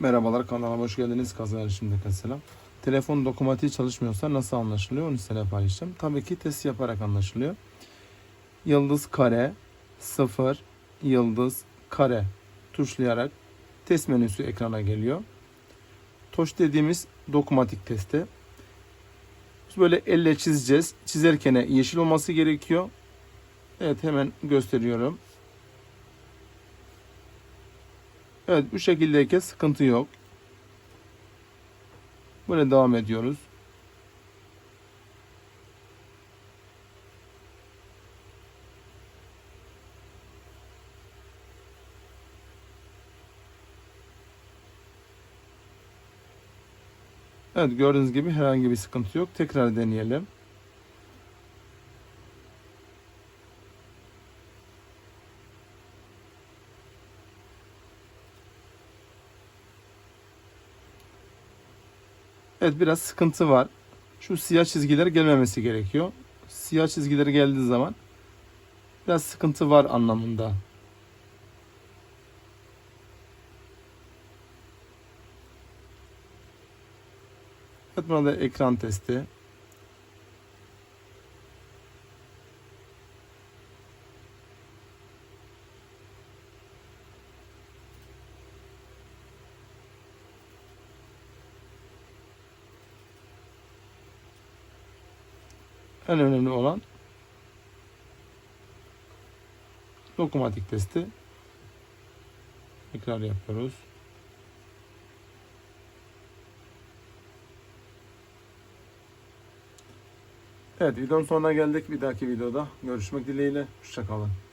Merhabalar kanalıma hoş geldiniz. Kazanır şimdi selam. Telefon dokunmatiği çalışmıyorsa nasıl anlaşılıyor onu size paylaşacağım. Tabii ki test yaparak anlaşılıyor. Yıldız kare 0 yıldız kare tuşlayarak test menüsü ekrana geliyor. Toş dediğimiz dokunmatik testi. Biz böyle elle çizeceğiz. Çizerken yeşil olması gerekiyor. Evet hemen gösteriyorum. Evet bu şekildeyken sıkıntı yok. Böyle devam ediyoruz. Evet gördüğünüz gibi herhangi bir sıkıntı yok. Tekrar deneyelim. Evet biraz sıkıntı var. Şu siyah çizgiler gelmemesi gerekiyor. Siyah çizgileri geldiği zaman biraz sıkıntı var anlamında. Evet burada ekran testi. En önemli olan dokunmatik testi. Tekrar yapıyoruz. Evet videonun sonuna geldik. Bir dahaki videoda görüşmek dileğiyle. Hoşçakalın.